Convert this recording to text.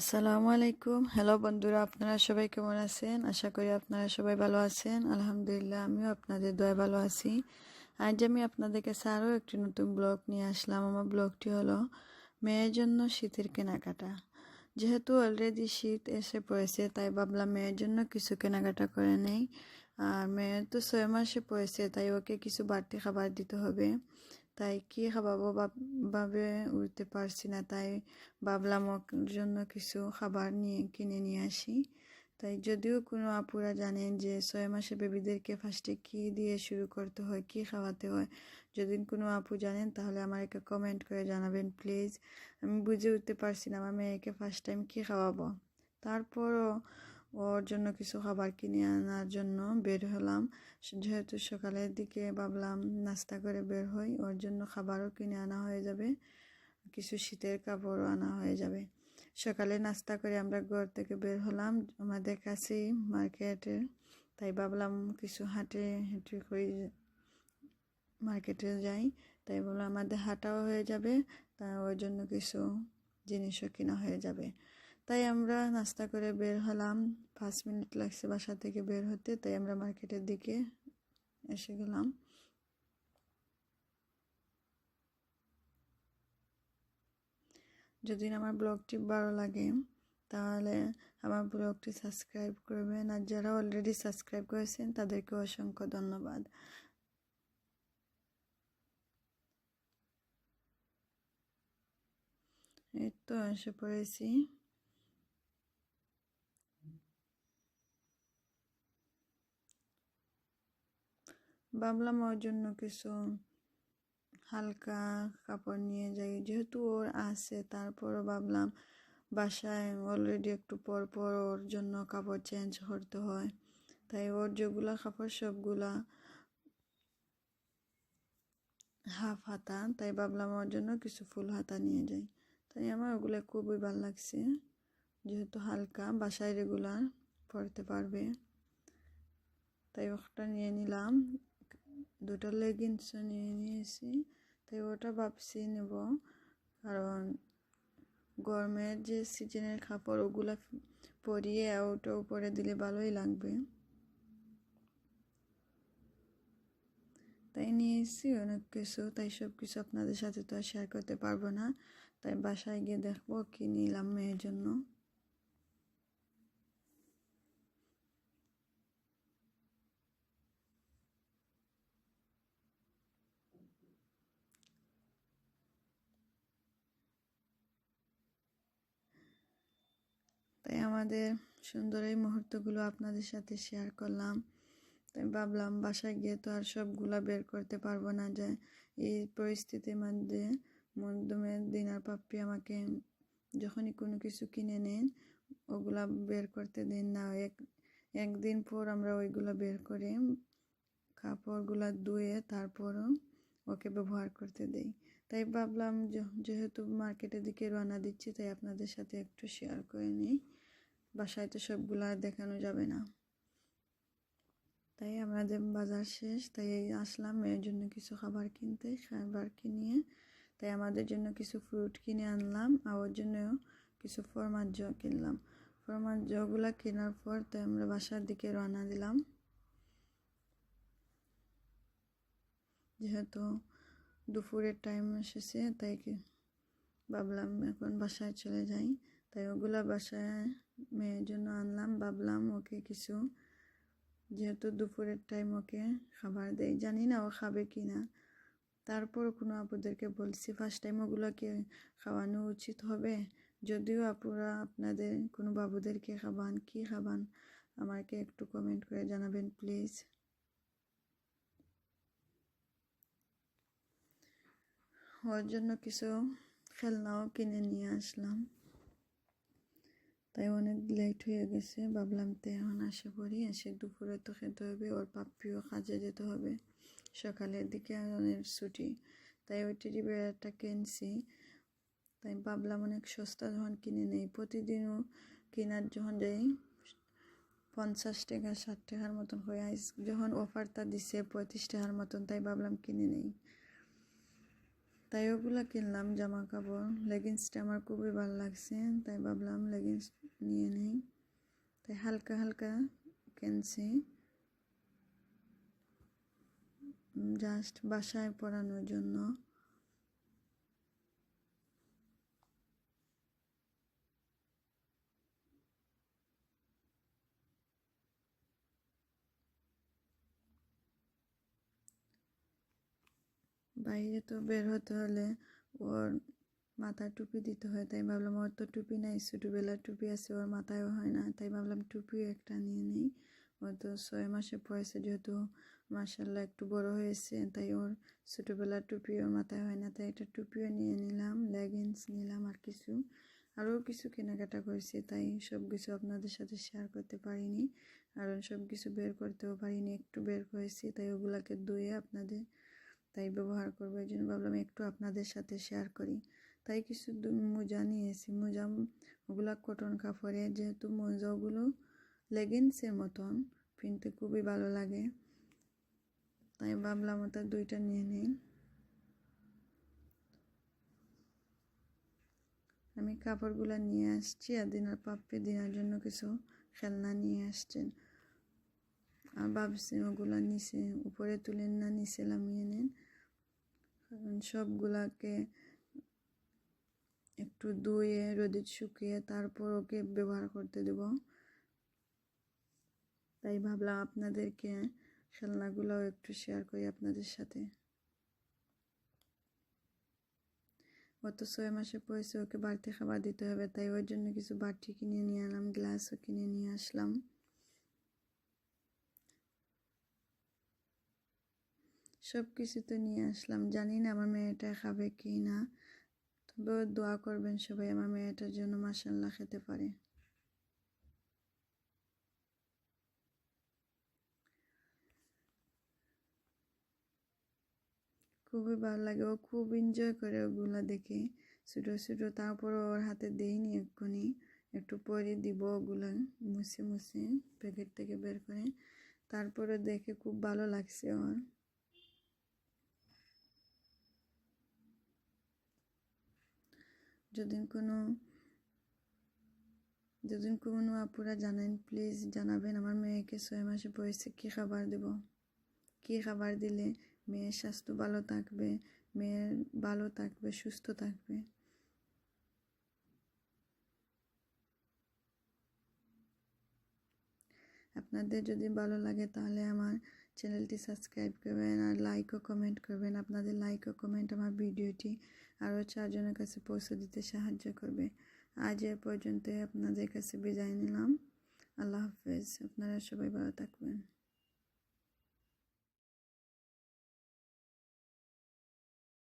আসসালামু আলাইকুম। হ্যালো বন্ধুরা, আপনারা সবাই কেমন আছেন? আশা করি আপনারা সবাই ভালো আছেন। আলহামদুলিল্লাহ, আমিও আপনাদের দয়া ভালো আছি। আজ আমি আপনাদের কাছে আরও একটি নতুন ব্লগ নিয়ে আসলাম। আমার ব্লগটি হলো, মেয়ের জন্য শীতের কেনাকাটা। যেহেতু অলরেডি শীত এসে পড়েছে, তাই ভাবলাম মেয়ের জন্য কিছু কেনাকাটা করে নেই। আর মেয়ের তো ছয় মাসে পড়েছে, তাই ওকে কিছু বাড়তি খাবার দিতে হবে। তাই কি খাওয়াবো ভাবে উঠতে পারছি না। তাই ভাবলাম ওর জন্য কিছু খাবার নিয়ে, কিনে নিয়ে আসি। তাই যদিও কোনো আপুরা জানেন যে ছয় মাসে বেবিদেরকে ফার্স্টে কী দিয়ে শুরু করতে হয়, কী খাওয়াতে হয়, যদি কোনো আপু জানেন তাহলে আমার একটা কমেন্ট করে জানাবেন প্লিজ আমি বুঝে উঠতে পারছি না আমার মেয়েকে ফার্স্ট টাইম কী খাওয়াবো। তারপরও ওর জন্য কিছু খাবার কিনে আনার জন্য বের হলাম। যেহেতু সকালের দিকে ভাবলাম নাস্তা করে বের হই, ওর জন্য খাবারও কিনে আনা হয়ে যাবে, কিছু শীতের কাপড়ও আনা হয়ে যাবে। সকালে নাস্তা করে আমরা ঘর থেকে বের হলাম আমাদের কাছেই মার্কেটে। তাই ভাবলাম কিছু হাটে হেঁটে করে মার্কেটে যাই। তাই বললাম আমাদের হাঁটাও হয়ে যাবে, তা ওর জন্য কিছু জিনিসও কেনা হয়ে যাবে। তাই আমরা নাস্তা করে বের হলাম। পাঁচ মিনিট লাগছে বাসা থেকে বের হতে, তাই আমরা মার্কেটের দিকে এসে গেলাম। যদি আমার ব্লগটি ভালো লাগে, তাহলে আমার ব্লগটি সাবস্ক্রাইব করবেন। আর যারা অলরেডি সাবস্ক্রাইব করেছেন, তাদেরকে অসংখ্য ধন্যবাদ। এই তো, এসে পড়েছি। ভাবলাম ওর জন্য কিছু হালকা কাপড় নিয়ে যাই। যেহেতু ওর আছে, তারপরও ভাবলাম বাসায় অলরেডি একটু পর পর ওর জন্য কাপড় চেঞ্জ করতে হয়। তাই ওর যেগুলা কাপড়, সবগুলা হাফ হাতা, তাই ভাবলাম ওর জন্য কিছু ফুল হাতা নিয়ে যাই। তাই আমার ওগুলো খুবই ভালো লাগছে, যেহেতু হালকা, বাসায় রেগুলার পরতে পারবে। তাই ওটা নিয়ে নিলাম। দুটো লেগিংসও নিয়ে নিয়েছি, তাই ওটা ভাবছি নেব। কারণ গরমের যে সিজনের কাপড় ওগুলো পরিয়ে ওটা উপরে দিলে ভালোই লাগবে। তাই নিয়েছি অনেক কিছু, তাই সব কিছু আপনাদের সাথে তো আর শেয়ার করতে পারব না। তাই বাসায় গিয়ে দেখব কি নিলাম মেয়ের জন্য। আমাদের সুন্দর এই মুহূর্তগুলো আপনাদের সাথে শেয়ার করলাম। তাই ভাবলাম বাসায় গিয়ে তো আর সবগুলা বের করতে পারব না যে এই পরিস্থিতির মধ্যে। মধ্যমে দিনার পাপ্পি আমাকে যখনই কোনো কিছু কিনে নেন, ওগুলা বের করতে দিন না। এক, একদিন পর আমরা ওইগুলো বের করে কাপড়গুলো ধুয়ে তারপরও ওকে ব্যবহার করতে দেই। তাই ভাবলাম যেহেতু মার্কেটের দিকে রওনা দিচ্ছি, তাই আপনাদের সাথে একটু শেয়ার করে নিই। বাসায় তো সবগুলো আর দেখানো যাবে না। তাই আমাদের বাজার শেষ, তাই আসলাম মেয়ের জন্য কিছু খাবার কিনতে, খাবার কিনিয়ে, তাই আমাদের জন্য কিছু ফ্রুট কিনে আনলাম আর ওর জন্য কিছু ফরমার জ কিনলাম। ফরমার জগুলো কেনার পর তাই আমরা বাসার দিকে রওনা দিলাম। যেহেতু দুপুরের টাইম এসেছে, তাই ভাবলাম এখন বাসায় চলে যাই। তাই ওগুলা বাসায় মেয়ের জন্য আনলাম, ভাবলাম ওকে কিছু, যেহেতু দুপুরের টাইম ওকে খাবার দেয় জানি না ও খাবে কি না তারপর কোনো আপুদেরকে বলছি ফার্স্ট টাইম ওগুলোকে খাওয়ানো উচিত হবে? যদিও আপুরা আপনাদের, কোনো বাবুদেরকে খাবান, কি খাবান, আমাকে একটু কমেন্ট করে জানাবেন প্লিজ ওর জন্য কিছু খেলনাও কিনে নিয়ে আসলাম। তাই অনেক লেট হয়ে গেছে। ভাবলাম, তো এখন আসে পড়ি এসে দুপুরে তো খেতে হবে, ওর পাপ্পিও কাজে যেতে হবে। সকালের দিকে অনেক ছুটি, তাই ওই টেডি বেড়াটা কিনছি। তাই ভাবলাম, অনেক সস্তা যখন কিনে নেই, প্রতিদিনও কেনার যখন যাই, পঞ্চাশ টাকা, ষাট টাকার মতন হয়ে আইস, যখন অফারটা দিছে, পঁয়ত্রিশ টাকার মতন, তাই ভাবলাম কিনে নেই। তাই ওগুলো কিনলাম জামা কাপড় লেগিংসটা আমার খুবই ভালো লাগছে, তাই ভাবলাম লেগিংস নিয়ে নেই। তাই হালকা হালকা কিনছি। জাস্ট বাসায় পরানোর জন্য। বাইরে তো বের হতে হলে ওর মাথায় টুপি দিতে হয়, তাই ভাবলাম ওর তো টুপি নাই, ছোটোবেলার টুপি আছে, ওর মাথায়ও হয় না, তাই ভাবলাম টুপিও একটা নিয়ে নিই। ও তো ছয় মাসে পয়সা যেহেতু মার্শাল্লাহ একটু বড় হয়েছে, তাই ওর ছোটোবেলার টুপি ওর মাথায় হয় না, তাই একটা টুপিও নিয়ে নিলাম লেগিংস নিলাম আর কিছু। আরও কিছু কেনাকাটা করেছি, তাই সব কিছু আপনাদের সাথে শেয়ার করতে পারিনি। কারণ সব কিছু বের করতেও পারিনি, একটু বের করেছি, তাই ওগুলাকে ধুয়ে আপনাদের তাই ব্যবহার করব, এই জন্য ভাবলাম একটু আপনাদের সাথে শেয়ার করি। তাই কিছু মোজা নিয়েছি। মোজা, ওগুলা কটন কাপড়ে যেহেতু মোজাগুলো লেগিংসের মতন, পিনতে খুবই ভালো লাগে। তাই ভাবলাম ওটা দুইটা নিয়ে নিই। আমি কাপড়গুলো নিয়ে আসছি আর দিনার পাপ্পি দিনার জন্য কিছু খেলনা নিয়ে আসছেন। আর ভাবছি ওগুলো নিচে, উপরে তুলেন না, নিচে নামিয়ে নেন। কারণ সবগুলাকে একটু ধুয়ে, রোদে শুকিয়ে তারপর ওকে ব্যবহার করতে দেব। তাই ভাবলাম আপনাদেরকে খেলনাগুলোও একটু শেয়ার করি আপনাদের সাথে। গত ছয় মাসে পয়সা ওকে বাড়তি খাবার দিতে হবে, তাই ওর জন্য কিছু বাটি কিনে নিয়ে আনলাম, গ্লাসও কিনে নিয়ে আসলাম। সব কিছু তো নিয়ে আসলাম। জানি না আমার মেয়েটা খাবে কি না তবে দোয়া করবেন সবাই, আমার মেয়েটার জন্য মাসাল্লাহ খেতে পারে। খুবই ভালো লাগে। ও খুব এনজয় করে ওগুলা দেখে। ছোটো ছোটো তারপর ওর হাতে দেইনি এক্ষুনি। একটু পরে দিব ওগুলো মুছে মুছে প্যাকেট থেকে বের করে। তারপরে দেখে খুব ভালো লাগছে ওর। যদি কোনো যদি কোনো আপুরা জানেন প্লিজ জানাবেন। আমার মেয়েকে ছয় মাসে বয়সে কী খাবার দেব? কী খাবার দিলে মেয়ের স্বাস্থ্য ভালো থাকবে, মেয়ের ভালো থাকবে, সুস্থ থাকবে? আপনাদের যদি ভালো লাগে তাহলে আমার চ্যানেলটি সাবস্ক্রাইব করবেন আর লাইক ও কমেন্ট করবেন। আপনাদের লাইক ও কমেন্ট আমার ভিডিওটি আরও চারজনের কাছে পৌঁছে দিতে সাহায্য করবে। আজ এ পর্যন্ত আপনাদের কাছে বিদায় নিলাম। আল্লাহ হাফেজ। আপনারা সবাই ভালো থাকবেন।